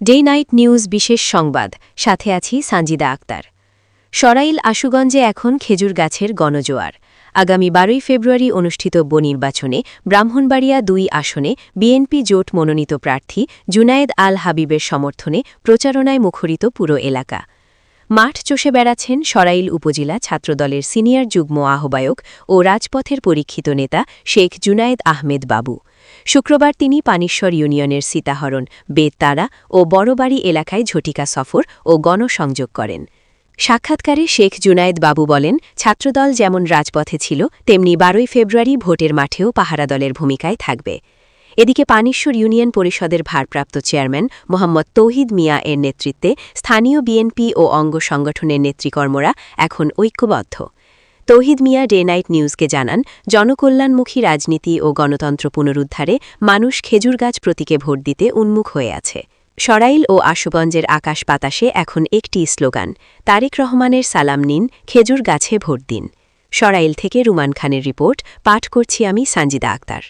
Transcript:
Day night news বিশেষ সংবাদ। সাথে আছি সানজিদা আক্তার। সরাইল আশুগঞ্জে এখন খেজুর গাছের গণজোয়ার। আগামী বারোই ফেব্রুয়ারি অনুষ্ঠিত নির্বাচনে ব্রাহ্মণবাড়িয়া দুই আসনে বিএনপি জোট মনোনীত প্রার্থী জুনায়েদ আল হাবিবের সমর্থনে প্রচারণায় মুখরিত পুরো এলাকা। মাঠ চষে বেড়াচ্ছেন সরাইল উপজেলা ছাত্রদলের সিনিয়র যুগ্ম আহ্বায়ক ও রাজপথের পরীক্ষিত নেতা শেখ জুনায়েদ আহমেদ বাবু। শুক্রবার তিনি পানিশ্বর ইউনিয়নের সীতাহরণ বেদতারা ও বড়বাড়ি এলাকায় ঝটিকা সফর ও গণসংযোগ করেন। সাক্ষাৎকারে শেখ জুনায়েদ বাবু বলেন, ছাত্রদল যেমন রাজপথে ছিল, তেমনি বারোই ফেব্রুয়ারি ভোটের মাঠেও পাহারা দলের ভূমিকায় থাকবে। এদিকে পানিশ্বর ইউনিয়ন পরিষদের ভারপ্রাপ্ত চেয়ারম্যান মোহাম্মদ তৌহিদ মিয়া এর নেতৃত্বে স্থানীয় বিএনপি ও অঙ্গ সংগঠনের নেতৃকর্মরা এখন ঐক্যবদ্ধ। তৌহিদ মিয়া ডে নাইট নিউজকে জানান, জনকল্যাণমুখী রাজনীতি ও গণতন্ত্র পুনরুদ্ধারে মানুষ খেজুর গাছ প্রতীকে ভোট দিতে উন্মুখ হয়ে আছে। সরাইল ও আশুগঞ্জের আকাশ বাতাসে এখন একটি স্লোগান, তারেক রহমানের সালাম নিন, খেজুর গাছে ভোট দিন। সরাইল থেকে রুমান খানের রিপোর্ট, পাঠ করছি আমি সানজিদা আক্তার।